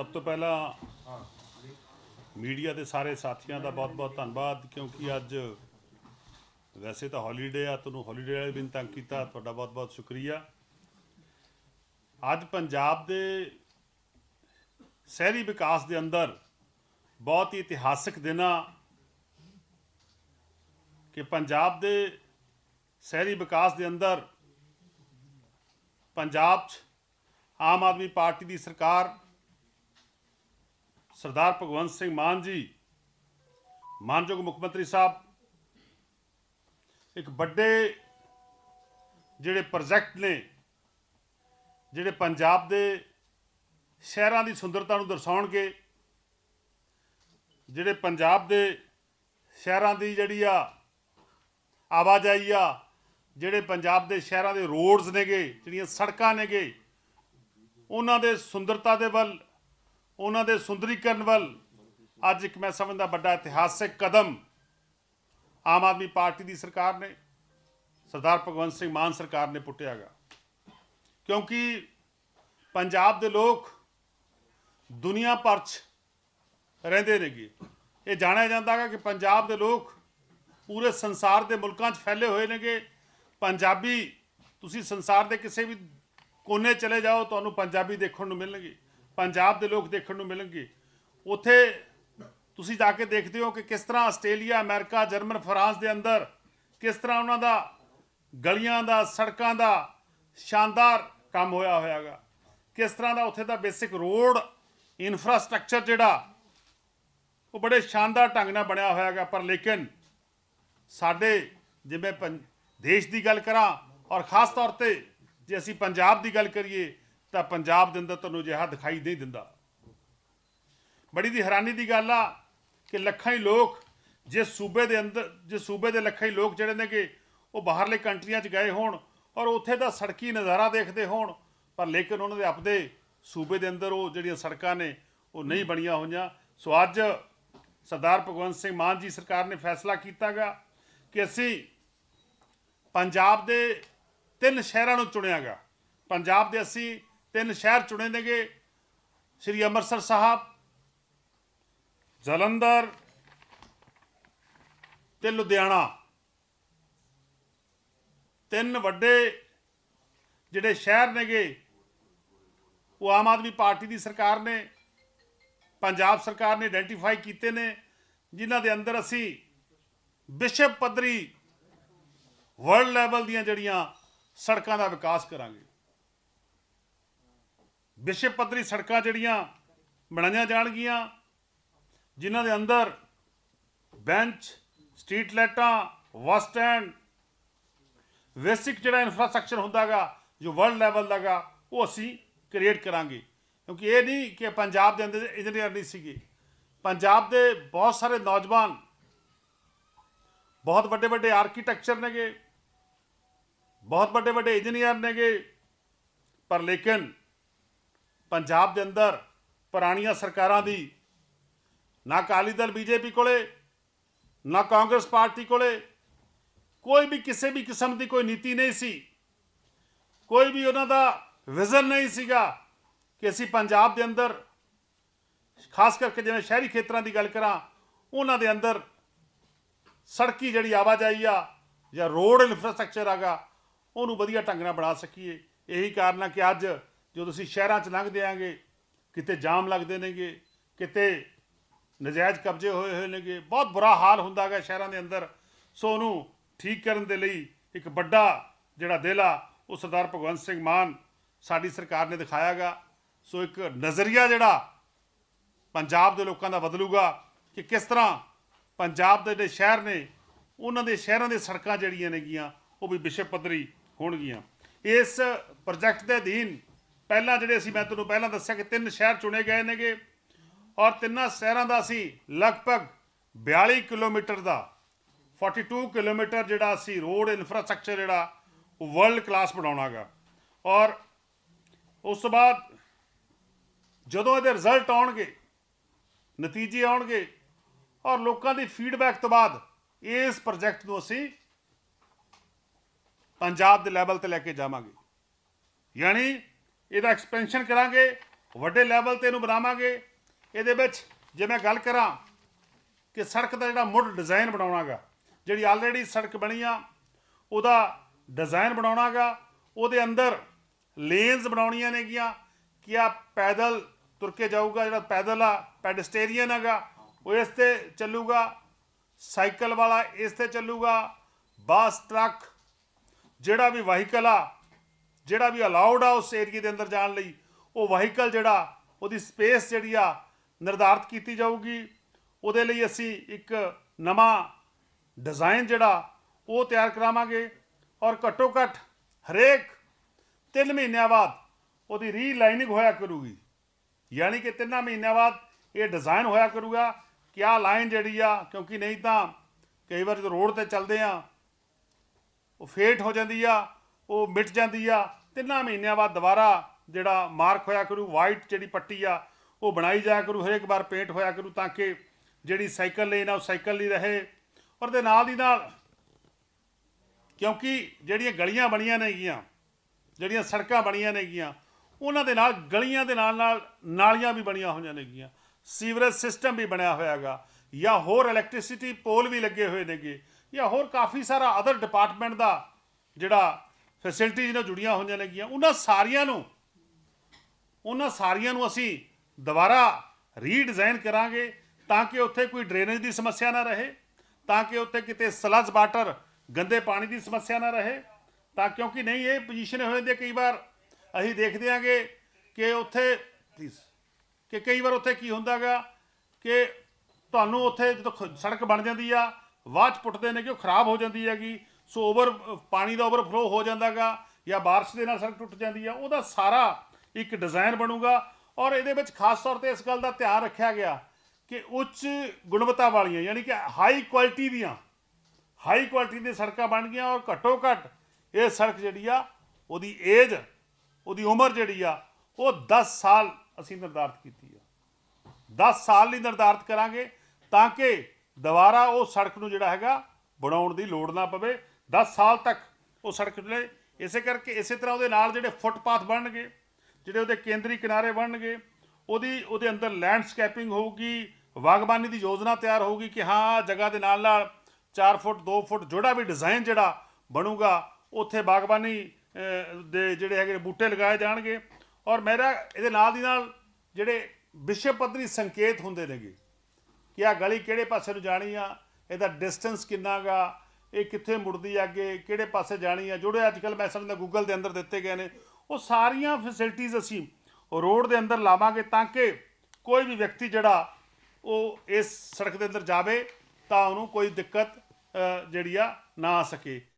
ਸਭ ਤੋਂ ਪਹਿਲਾਂ ਮੀਡੀਆ ਦੇ ਸਾਰੇ ਸਾਥੀਆਂ ਦਾ ਬਹੁਤ-ਬਹੁਤ ਧੰਨਵਾਦ, ਕਿਉਂਕਿ ਅੱਜ ਵੈਸੇ ਤਾਂ ਹੌਲੀਡੇ ਆ, ਤੁਹਾਨੂੰ ਹੌਲੀਡੇ ਵਾਲੇ ਦਿਨ ਤੰਗ ਕੀਤਾ, ਤੁਹਾਡਾ ਬਹੁਤ-ਬਹੁਤ ਸ਼ੁਕਰੀਆ। ਅੱਜ ਪੰਜਾਬ ਦੇ ਸ਼ਹਿਰੀ ਵਿਕਾਸ ਦੇ ਅੰਦਰ ਬਹੁਤ ਹੀ ਇਤਿਹਾਸਕ ਦਿਨ ਆ ਕਿ ਪੰਜਾਬ ਦੇ ਸ਼ਹਿਰੀ ਵਿਕਾਸ ਦੇ ਅੰਦਰ ਪੰਜਾਬ 'ਚ ਆਮ ਆਦਮੀ ਪਾਰਟੀ ਦੀ ਸਰਕਾਰ ਸਰਦਾਰ ਭਗਵੰਤ ਸਿੰਘ ਮਾਨ ਜੀ, ਮਾਨਯੋਗ ਮੁੱਖ ਮੰਤਰੀ ਸਾਹਿਬ, ਇੱਕ ਵੱਡੇ ਜਿਹੜੇ ਪ੍ਰੋਜੈਕਟ ਨੇ, ਜਿਹੜੇ ਪੰਜਾਬ ਦੇ ਸ਼ਹਿਰਾਂ ਦੀ ਸੁੰਦਰਤਾ ਨੂੰ ਦਰਸਾਉਣਗੇ, ਜਿਹੜੇ ਪੰਜਾਬ ਦੇ ਸ਼ਹਿਰਾਂ ਦੀ ਜਿਹੜੀ ਆ ਆਵਾਜਾਈ ਆ, ਜਿਹੜੇ ਪੰਜਾਬ ਦੇ ਸ਼ਹਿਰਾਂ ਦੇ ਰੋਡਸ ਨੇਗੇ, ਜਿਹੜੀਆਂ ਸੜਕਾਂ ਨੇਗੇ, ਉਹਨਾਂ ਦੇ ਸੁੰਦਰਤਾ ਦੇ ਵੱਲ ਉਹਨਾਂ ਦੇ ਸੁੰਦਰੀਕਰਨ ਵੱਲ ਅੱਜ ਇੱਕ ਮੈਂ ਸਮਝਦਾ ਵੱਡਾ ਇਤਿਹਾਸਿਕ ਕਦਮ ਆਮ ਆਦਮੀ ਪਾਰਟੀ ਦੀ ਸਰਕਾਰ ਨੇ, ਸਰਦਾਰ ਭਗਵੰਤ ਸਿੰਘ ਮਾਨ ਸਰਕਾਰ ਨੇ ਪੁੱਟਿਆਗਾ ਕਿਉਂਕਿ ਪੰਜਾਬ ਦੇ ਲੋਕ ਦੁਨੀਆ ਭਰ 'ਚ ਰਹਿੰਦੇ ਨੇਗੇ। ਇਹ ਜਾਣਿਆ ਜਾਂਦਾ ਹੈ ਕਿ ਪੰਜਾਬ ਦੇ ਲੋਕ ਪੂਰੇ ਸੰਸਾਰ ਦੇ ਮੁਲਕਾਂ 'ਚ ਫੈਲੇ ਹੋਏ ਨੇਗੇ। ਪੰਜਾਬੀ, ਤੁਸੀਂ ਸੰਸਾਰ ਦੇ ਕਿਸੇ ਵੀ ਕੋਨੇ ਚਲੇ ਜਾਓ, ਤੁਹਾਨੂੰ ਪੰਜਾਬੀ ਦੇਖਣ ਨੂੰ ਮਿਲਣਗੇ। ਪੰਜਾਬ ਦੇ ਲੋਕ ਦੇਖਣ ਨੂੰ ਮਿਲਣਗੇ। ਉੱਥੇ ਤੁਸੀਂ ਜਾ ਕੇ ਦੇਖਦੇ ਹੋ ਕਿ ਕਿਸ ਤਰ੍ਹਾਂ ਆਸਟ੍ਰੇਲੀਆ, ਅਮਰੀਕਾ, ਜਰਮਨ, ਫਰਾਂਸ ਦੇ ਅੰਦਰ ਕਿਸ ਤਰ੍ਹਾਂ ਉਹਨਾਂ ਦਾ ਗਲੀਆਂ ਦਾ, ਸੜਕਾਂ ਦਾ ਸ਼ਾਨਦਾਰ ਕੰਮ ਹੋਇਆ ਹੋਇਆਗਾ। ਕਿਸ ਤਰ੍ਹਾਂ ਦਾ ਉੱਥੇ ਦਾ ਬੇਸਿਕ ਰੋਡ, ਇਨਫਰਾਸਟ੍ਰਕਚਰ ਜਿਹੜਾ, ਉਹ ਬੜੇ ਸ਼ਾਨਦਾਰ ਢੰਗ ਨਾਲ ਬਣਿਆ ਹੋਇਆਗਾ। ਪਰ ਲੇਕਿਨ ਸਾਡੇ ਜਿਵੇਂ ਪੰ- ਦੇਸ਼ ਦੀ ਗੱਲ ਕਰਾਂ ਔਰ ਖਾਸ ਤੌਰ ਤੇ ਜੇ ਅਸੀਂ ਪੰਜਾਬ ਦੀ ਗੱਲ ਕਰੀਏ ਤਾਂ ਪੰਜਾਬ ਦੇ ਅੰਦਰ ਤੁਹਾਨੂੰ ਅਜਿਹਾ ਦਿਖਾਈ ਨਹੀਂ ਦਿੰਦਾ। ਬੜੀ ਦੀ ਹੈਰਾਨੀ ਦੀ ਗੱਲ ਆ ਕਿ ਲੱਖਾਂ ਹੀ ਲੋਕ ਜੇ ਸੂਬੇ ਦੇ ਅੰਦਰ ਜੇ ਸੂਬੇ ਦੇ ਲੱਖਾਂ ਹੀ ਲੋਕ ਜਿਹੜੇ ਨੇਗੇ, ਉਹ ਬਾਹਰਲੇ ਕੰਟਰੀਆਂ 'ਚ ਗਏ ਹੋਣ ਔਰ ਉੱਥੇ ਦਾ ਸੜਕੀ ਨਜ਼ਾਰਾ ਦੇਖਦੇ ਹੋਣ, ਪਰ ਲੇਕਿਨ ਉਹਨਾਂ ਦੇ ਆਪਦੇ ਸੂਬੇ ਦੇ ਅੰਦਰ ਉਹ ਜਿਹੜੀਆਂ ਸੜਕਾਂ ਨੇ, ਉਹ ਨਹੀਂ ਬਣੀਆਂ ਹੋਈਆਂ। ਸੋ ਅੱਜ ਸਰਦਾਰ ਭਗਵੰਤ ਸਿੰਘ ਮਾਨ ਜੀ ਸਰਕਾਰ ਨੇ ਫੈਸਲਾ ਕੀਤਾਗਾ ਕਿ ਅਸੀਂ ਪੰਜਾਬ ਦੇ ਤਿੰਨ ਸ਼ਹਿਰਾਂ ਨੂੰ ਚੁਣਿਆਗਾ। ਪੰਜਾਬ ਦੇ ਅਸੀਂ ਤਿੰਨ ਸ਼ਹਿਰ ਚੁਣੇ ਨੇਗੇ। ਸ੍ਰੀ ਅੰਮ੍ਰਿਤਸਰ ਸਾਹਿਬ, ਜਲੰਧਰ ਤੇ ਲੁਧਿਆਣਾ। ਤਿੰਨ ਵੱਡੇ ਜਿਹੜੇ ਸ਼ਹਿਰ ਨੇਗੇ, ਉਹ ਆਮ ਆਦਮੀ ਪਾਰਟੀ ਦੀ ਸਰਕਾਰ ਨੇ, ਪੰਜਾਬ ਸਰਕਾਰ ਨੇ ਆਇਡੈਂਟੀਫਾਈ ਕੀਤੇ ਨੇ, ਜਿਨ੍ਹਾਂ ਦੇ ਅੰਦਰ ਅਸੀਂ ਵਿਸ਼ਵ ਪੱਧਰੀ ਵਰਲਡ ਲੈਵਲ ਦੀਆਂ ਜਿਹੜੀਆਂ ਸੜਕਾਂ ਦਾ ਵਿਕਾਸ ਕਰਾਂਗੇ। ਵਿਸ਼ਵ ਪੱਧਰੀ ਸੜਕਾਂ ਜਿਹੜੀਆਂ ਬਣਾਈਆਂ ਜਾਣਗੀਆਂ, ਜਿਨ੍ਹਾਂ ਦੇ ਅੰਦਰ ਬੈਂਚ, ਸਟਰੀਟ ਲਾਈਟਾਂ, ਬੱਸ ਸਟੈਂਡ, ਬੇਸਿਕ ਜਿਹੜਾ ਇਨਫਰਾਸਟ੍ਰਕਚਰ ਹੁੰਦਾਗਾ ਜੋ ਵਰਲਡ ਲੈਵਲ ਦਾਗਾ ਉਹ ਅਸੀਂ ਕ੍ਰੀਏਟ ਕਰਾਂਗੇ। ਕਿਉਂਕਿ ਇਹ ਨਹੀਂ ਕਿ ਪੰਜਾਬ ਦੇ ਅੰਦਰ ਇੰਜੀਨੀਅਰ ਨਹੀਂ ਸੀਗੇ। ਪੰਜਾਬ ਦੇ ਬਹੁਤ ਸਾਰੇ ਨੌਜਵਾਨ, ਬਹੁਤ ਵੱਡੇ ਵੱਡੇ ਆਰਕੀਟੈਕਚਰ ਨੇਗੇ, ਬਹੁਤ ਵੱਡੇ ਵੱਡੇ ਇੰਜੀਨੀਅਰ ਨੇਗੇ, ਪਰ ਲੇਕਿਨ ਪੰਜਾਬ ਦੇ ਅੰਦਰ ਪੁਰਾਣੀਆਂ ਸਰਕਾਰਾਂ ਦੀ, ਨਾ ਅਕਾਲੀ ਦਲ ਬੀਜੇਪੀ ਕੋਲੇ, ਨਾ ਕਾਂਗਰਸ ਪਾਰਟੀ ਕੋਲੇ, ਕੋਈ ਵੀ ਕਿਸੇ ਵੀ ਕਿਸਮ ਦੀ ਕੋਈ ਨੀਤੀ ਨਹੀਂ ਸੀ। ਕੋਈ ਵੀ ਉਹਨਾਂ ਦਾ ਵਿਜ਼ਨ ਨਹੀਂ ਸੀਗਾ ਕਿ ਅਸੀਂ ਪੰਜਾਬ ਦੇ ਅੰਦਰ, ਖਾਸ ਕਰਕੇ ਜਿਵੇਂ ਸ਼ਹਿਰੀ ਖੇਤਰਾਂ ਦੀ ਗੱਲ ਕਰਾਂ, ਉਹਨਾਂ ਦੇ ਅੰਦਰ ਸੜਕੀ ਜਿਹੜੀ ਆਵਾਜਾਈ ਆ ਜਾਂ ਰੋਡ ਇਨਫਰਾਸਟ੍ਰਕਚਰ ਆਗਾ, ਉਹਨੂੰ ਵਧੀਆ ਢੰਗ ਨਾਲ ਬਣਾ ਸਕੀਏ। ਇਹੀ ਕਾਰਨ ਆ ਕਿ ਅੱਜ ਜਦੋਂ ਅਸੀਂ ਸ਼ਹਿਰਾਂ 'ਚ ਲੰਘਦੇ ਆਂਗੇ, ਕਿਤੇ ਜਾਮ ਲੱਗਦੇ ਨੇਗੇ, ਕਿਤੇ ਨਜਾਇਜ਼ ਕਬਜ਼ੇ ਹੋਏ ਹੋਏ ਨੇਗੇ, ਬਹੁਤ ਬੁਰਾ ਹਾਲ ਹੁੰਦਾ ਹੈਗਾ ਸ਼ਹਿਰਾਂ ਦੇ ਅੰਦਰ। ਸੋ ਉਹਨੂੰ ਠੀਕ ਕਰਨ ਦੇ ਲਈ ਇੱਕ ਵੱਡਾ ਜਿਹੜਾ ਦਿਲ ਆ, ਉਹ ਸਰਦਾਰ ਭਗਵੰਤ ਸਿੰਘ ਮਾਨ ਸਾਡੀ ਸਰਕਾਰ ਨੇ ਦਿਖਾਇਆਗਾ ਸੋ ਇੱਕ ਨਜ਼ਰੀਆ ਜਿਹੜਾ ਪੰਜਾਬ ਦੇ ਲੋਕਾਂ ਦਾ ਬਦਲੂਗਾ ਕਿ ਕਿਸ ਤਰ੍ਹਾਂ ਪੰਜਾਬ ਦੇ ਜਿਹੜੇ ਸ਼ਹਿਰ ਨੇ, ਉਹਨਾਂ ਦੇ ਸ਼ਹਿਰਾਂ ਦੇ ਸੜਕਾਂ ਜਿਹੜੀਆਂ ਨੇਗੀਆਂ, ਉਹ ਵੀ ਵਿਸ਼ਵ ਪੱਧਰੀ ਹੋਣਗੀਆਂ। ਇਸ ਪ੍ਰੋਜੈਕਟ ਦੇ ਅਧੀਨ ਪਹਿਲਾਂ ਜਿਹੜੇ ਅਸੀਂ, ਮੈਂ ਤੁਹਾਨੂੰ ਪਹਿਲਾਂ ਦੱਸਿਆ ਕਿ ਤਿੰਨ ਸ਼ਹਿਰ ਚੁਣੇ ਗਏ ਨੇਗੇ ਔਰ ਤਿੰਨਾਂ ਸ਼ਹਿਰਾਂ ਦਾ ਅਸੀਂ ਲਗਭਗ 42 ਕਿਲੋਮੀਟਰ ਦਾ 42 ਕਿਲੋਮੀਟਰ ਜਿਹੜਾ ਅਸੀਂ ਰੋਡ ਇਨਫਰਾਸਟ੍ਰਕਚਰ ਜਿਹੜਾ, ਉਹ ਵਰਲਡ ਕਲਾਸ ਬਣਾਉਣਾਗਾ। ਔਰ ਉਸ ਤੋਂ ਬਾਅਦ ਜਦੋਂ ਇਹਦੇ ਰਿਜ਼ਲਟ ਆਉਣਗੇ, ਨਤੀਜੇ ਆਉਣਗੇ ਔਰ ਲੋਕਾਂ ਦੀ ਫੀਡਬੈਕ ਤੋਂ ਬਾਅਦ ਇਸ ਪ੍ਰੋਜੈਕਟ ਨੂੰ ਅਸੀਂ ਪੰਜਾਬ ਦੇ ਲੈਵਲ ਤੇ ਲੈ ਕੇ ਜਾਵਾਂਗੇ। ਯਾਨੀ ਇਹਦਾ ਐਕਸਪੈਂਸ਼ਨ ਕਰਾਂਗੇ, ਵੱਡੇ ਲੈਵਲ ਤੇ ਇਹਨੂੰ ਬਣਾਵਾਂਗੇ। ਇਹਦੇ ਵਿੱਚ ਜੇ ਮੈਂ ਗੱਲ ਕਰਾਂ ਕਿ ਸੜਕ ਦਾ ਜਿਹੜਾ ਮੁੱਢ ਡਿਜ਼ਾਈਨ ਬਣਾਉਣਾਗਾ, ਜਿਹੜੀ ਆਲਰੇਡੀ ਸੜਕ ਬਣੀ ਆ, ਉਹਦਾ ਡਿਜ਼ਾਈਨ ਬਣਾਉਣਾਗਾ, ਉਹਦੇ ਅੰਦਰ ਲੇਨਸ ਬਣਾਉਣੀਆਂ ਨੇਗੀਆਂ, ਕਿ ਆ ਪੈਦਲ ਤੁਰ ਕੇ ਜਾਊਗਾ, ਜਿਹੜਾ ਪੈਦਲ ਆ ਪੈਡਸਟੇਰੀਅਨ ਹੈਗਾ, ਉਹ ਇਸ ਤੇ ਚੱਲੂਗਾ ਸਾਈਕਲ ਵਾਲਾ ਇਸ ਤੇ ਚੱਲੂਗਾ ਬੱਸ ਟਰੱਕ ਜਿਹੜਾ ਵੀ ਵਾਹੀਕਲ ਆ ਜਿਹੜਾ ਵੀ ਅਲਾਉਡ ਆ ਉਸ ਏਰੀਏ ਦੇ ਅੰਦਰ ਜਾਣ ਲਈ, ਉਹ ਵਾਹੀਕਲ ਜਿਹੜਾ, ਉਹਦੀ ਸਪੇਸ ਜਿਹੜੀ ਆ, ਨਿਰਧਾਰਤ ਕੀਤੀ ਜਾਊਗੀ। ਉਹਦੇ ਲਈ ਅਸੀਂ ਇੱਕ ਨਵਾਂ ਡਿਜ਼ਾਈਨ ਜਿਹੜਾ, ਉਹ ਤਿਆਰ ਕਰਾਵਾਂਗੇ ਔਰ ਘੱਟੋ ਘੱਟ ਹਰੇਕ 3 ਮਹੀਨਿਆਂ ਬਾਅਦ ਉਹਦੀ ਰੀਲਾਈਨਿੰਗ ਹੋਇਆ ਕਰੂਗੀ। ਯਾਨੀ ਕਿ ਤਿੰਨਾਂ ਮਹੀਨਿਆਂ ਬਾਅਦ ਇਹ ਡਿਜ਼ਾਈਨ ਹੋਇਆ ਕਰੂਗਾ ਕਿ ਆਹ ਲਾਈਨ ਜਿਹੜੀ ਆ, ਕਿਉਂਕਿ ਨਹੀਂ ਤਾਂ ਕਈ ਵਾਰ ਜਦੋਂ ਰੋਡ ਤੇ ਚੱਲਦੇ ਆ, ਉਹ ਫੇਟ ਹੋ ਜਾਂਦੀ ਆ, ਉਹ ਮਿਟ ਜਾਂਦੀ ਆ ਤਿੰਨਾਂ ਮਹੀਨਿਆਂ ਬਾਅਦ ਦੁਬਾਰਾ ਜਿਹੜਾ ਮਾਰਕ ਹੋਇਆ ਕਰੂ ਵਾਈਟ ਜਿਹੜੀ ਪੱਟੀ ਆ, ਉਹ ਬਣਾਈ ਜਾਇਆ ਕਰੂ, ਹਰੇਕ ਵਾਰ ਪੇਂਟ ਹੋਇਆ ਕਰੂ ਤਾਂ ਕਿ ਜਿਹੜੀ ਸਾਈਕਲ ਲਈ ਨਾ ਉਹ ਸਾਈਕਲ ਲਈ ਰਹੇ। ਔਰ ਦੇ ਨਾਲ ਦੀ ਨਾਲ ਕਿਉਂਕਿ ਜਿਹੜੀਆਂ ਗਲੀਆਂ ਬਣੀਆਂ ਨੇਗੀਆਂ ਜਿਹੜੀਆਂ ਸੜਕਾਂ ਬਣੀਆਂ ਨੇਗੀਆਂ ਉਹਨਾਂ ਦੇ ਨਾਲ, ਗਲੀਆਂ ਦੇ ਨਾਲ ਨਾਲ ਨਾਲੀਆਂ ਵੀ ਬਣੀਆਂ ਹੋਈਆਂ ਨੇਗੀਆਂ ਸੀਵਰੇਜ ਸਿਸਟਮ ਵੀ ਬਣਿਆ ਹੋਇਆ ਹੈਗਾ। ਜਾਂ ਹੋਰ ਇਲੈਕਟ੍ਰਿਸਿਟੀ ਪੋਲ ਵੀ ਲੱਗੇ ਹੋਏ ਨੇਗੇ। ਜਾਂ ਹੋਰ ਕਾਫੀ ਸਾਰਾ ਅਦਰ ਡਿਪਾਰਟਮੈਂਟ ਦਾ ਜਿਹੜਾ ਫੈਸਿਲਿਟੀਜ਼ ਨਾਲ ਜੁੜੀਆਂ ਹੋਈਆਂ ਨੇਗੀਆਂ। ਉਹਨਾਂ ਸਾਰੀਆਂ ਨੂੰ, ਉਹਨਾਂ ਸਾਰੀਆਂ ਨੂੰ ਅਸੀਂ ਦੁਬਾਰਾ ਰੀਡਿਜ਼ਾਈਨ ਕਰਾਂਗੇ ਤਾਂ ਕਿ ਉੱਥੇ ਕੋਈ ਡਰੇਨੇਜ ਦੀ ਸਮੱਸਿਆ ਨਾ ਰਹੇ, ਤਾਂ ਕਿ ਉੱਥੇ ਕਿਤੇ ਸਲਜ ਵਾਟਰ ਗੰਦੇ ਪਾਣੀ ਦੀ ਸਮੱਸਿਆ ਨਾ ਰਹੇ। ਤਾਂ ਕਿਉਂਕਿ ਨਹੀਂ, ਇਹ ਪੋਜੀਸ਼ਨ ਹੋ ਜਾਂਦੀ ਕਈ ਵਾਰ। ਅਸੀਂ ਦੇਖਦੇ ਆਂਗੇ ਕਿ ਉੱਥੇ ਕਿ ਕਈ ਵਾਰ ਉੱਥੇ ਕੀ ਹੁੰਦਾਗਾ ਕਿ ਤੁਹਾਨੂੰ ਉੱਥੇ ਜਦੋਂ ਖ- ਸੜਕ ਬਣ ਜਾਂਦੀ ਆ, ਬਾਅਦ 'ਚ ਪੁੱਟਦੇ ਨੇ ਕਿ ਉਹ ਖਰਾਬ ਹੋ ਜਾਂਦੀ ਹੈਗੀ। ਸੋ ਓਵਰ ਪਾਣੀ ਦਾ ਓਵਰਫਲੋ ਹੋ ਜਾਂਦਾਗਾ ਜਾਂ ਬਾਰਿਸ਼ ਦੇ ਨਾਲ ਸੜਕ ਟੁੱਟ ਜਾਂਦੀ ਆ, ਉਹਦਾ ਸਾਰਾ ਇੱਕ ਡਿਜ਼ਾਈਨ ਬਣੂਗਾ ਔਰ ਇਹਦੇ ਵਿੱਚ ਖਾਸ ਤੌਰ ਤੇ ਇਸ ਗੱਲ ਦਾ ਧਿਆਨ ਰੱਖਿਆ ਗਿਆ ਕਿ ਉੱਚ ਗੁਣਵੱਤਾ ਵਾਲੀਆਂ, ਯਾਨੀ ਕਿ ਹਾਈ ਕੁਆਲਿਟੀ ਦੀਆਂ ਹਾਈ ਕੁਆਲਿਟੀ ਦੀਆਂ ਸੜਕਾਂ ਬਣ ਗਈਆਂ ਔਰ ਘੱਟੋ ਘੱਟ ਇਹ ਸੜਕ ਜਿਹੜੀ ਆ, ਉਹਦੀ ਏਜ ਉਹਦੀ ਉਮਰ ਜਿਹੜੀ ਆ, ਉਹ 10 ਸਾਲ ਅਸੀਂ ਨਿਰਧਾਰਤ ਕੀਤੀ ਆ। 10 ਸਾਲ ਲਈ ਨਿਰਧਾਰਤ ਕਰਾਂਗੇ ਤਾਂ ਕਿ ਦੁਬਾਰਾ ਉਹ ਸੜਕ ਨੂੰ ਜਿਹੜਾ ਹੈਗਾ ਬਣਾਉਣ ਦੀ ਲੋੜ ਨਾ ਪਵੇ 10 ਸਾਲ ਤੱਕ ਉਹ ਸੜਕ ਜਿਹੜੇ ਇਸੇ ਕਰਕੇ ਇਸੇ ਤਰ੍ਹਾਂ ਉਹਦੇ ਨਾਲ ਜਿਹੜੇ ਫੁੱਟਪਾਥ ਬਣਨਗੇ, ਜਿਹੜੇ ਉਹਦੇ ਕੇਂਦਰੀ ਕਿਨਾਰੇ ਬਣਨਗੇ, ਉਹਦੀ, ਉਹਦੇ ਅੰਦਰ ਲੈਂਡਸਕੇਪਿੰਗ ਹੋਊਗੀ, ਬਾਗਬਾਨੀ ਦੀ ਯੋਜਨਾ ਤਿਆਰ ਹੋਊਗੀ ਕਿ ਹਾਂ ਜਗ੍ਹਾ ਦੇ ਨਾਲ ਨਾਲ 4 ਫੁੱਟ 2 ਫੁੱਟ ਜਿਹੜਾ ਵੀ ਡਿਜ਼ਾਈਨ ਜਿਹੜਾ ਬਣੂਗਾ, ਉੱਥੇ ਬਾਗਬਾਨੀ ਦੇ ਜਿਹੜੇ ਹੈਗੇ ਬੂਟੇ ਲਗਾਏ ਜਾਣਗੇ। ਔਰ ਮੇਰਾ ਇਹਦੇ ਨਾਲ ਦੀ ਨਾਲ ਜਿਹੜੇ ਵਿਸ਼ਵ ਪੱਧਰੀ ਸੰਕੇਤ ਹੁੰਦੇ ਨੇਗੇ ਕਿ ਆ ਗਲੀ ਕਿਹੜੇ ਪਾਸੇ ਨੂੰ ਜਾਣੀ ਆ, ਇਹਦਾ ਡਿਸਟੈਂਸ ਕਿੰਨਾ ਗਾ ਇਹ ਕਿੱਥੇ ਮੁੜਦੀ ਆ ਅੱਗੇ, ਕਿਹੜੇ ਪਾਸੇ ਜਾਣੀ ਆ, ਜਿਹੜੇ ਅੱਜ ਕੱਲ ਮੈਂ ਸਮਝਦਾ ਗੂਗਲ ਦੇ ਅੰਦਰ ਦਿੱਤੇ ਗਏ ਨੇ, ਉਹ ਸਾਰੀਆਂ ਫੈਸਿਲਿਟੀਆਂ ਅਸੀਂ ਰੋਡ ਦੇ ਅੰਦਰ ਲਾਵਾਂਗੇ ਤਾਂ ਕਿ ਕੋਈ ਵੀ ਵਿਅਕਤੀ ਜਿਹੜਾ ਉਹ ਇਸ ਸੜਕ ਦੇ ਅੰਦਰ ਜਾਵੇ ਤਾਂ ਉਹਨੂੰ ਕੋਈ ਦਿੱਕਤ ਜਿਹੜੀ ਆ ਨਾ ਆ ਸਕੇ।